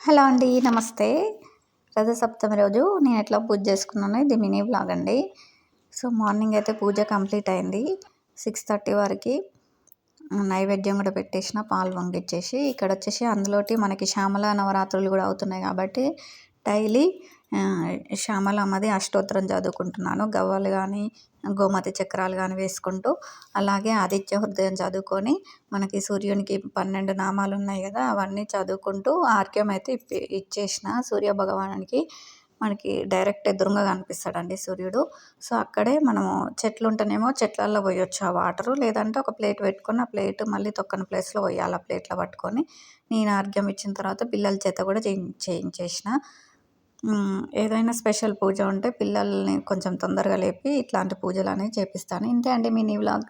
Hello అండి నమస్తే. రథసప్తమి రోజు నేను ఎట్లా పూజ చేసుకున్నాను ఇది మినీ బ్లాగ్ అండి. సో మార్నింగ్ అయితే పూజ కంప్లీట్ అయింది. సిక్స్ థర్టీ వరకు నైవేద్యం కూడా పెట్టేసిన పాలు వంగిచ్చేసి ఇక్కడ వచ్చేసి అందులోటి మనకి శ్యామల నవరాత్రులు కూడా అవుతున్నాయి కాబట్టి డైలీ శ్యామలమ్మది అష్టోత్తరం చదువుకుంటున్నాను. గవ్వలు కానీ గోమతి చక్రాలు కానీ వేసుకుంటూ అలాగే ఆదిత్య హృదయం చదువుకొని మనకి సూర్యునికి పన్నెండు నామాలు ఉన్నాయి కదా అవన్నీ చదువుకుంటూ ఆర్క్యం అయితే ఇచ్చేసిన సూర్య భగవానునికి మనకి డైరెక్ట్ ఎదురుగా కనిపిస్తాడండి సూర్యుడు. సో అక్కడే మనము చెట్లు ఉంటేనేమో చెట్లల్లో పోయొచ్చు ఆ వాటరు లేదంటే ఒక ప్లేట్ పెట్టుకొని ఆ ప్లేట్ మళ్ళీ తొక్కని ప్లేస్లో పోయాలి ఆ ప్లేట్లో పట్టుకొని. నేను ఆర్గ్యం ఇచ్చిన తర్వాత పిల్లల చేత కూడా చేయించేసిన. ఏదైనా స్పెషల్ పూజ ఉంటే పిల్లల్ని కొంచెం తొందరగా లేపి ఇట్లాంటి పూజలు అనేవి చేపిస్తాను. ఇంతే అండి మినీ వ్లాగ్.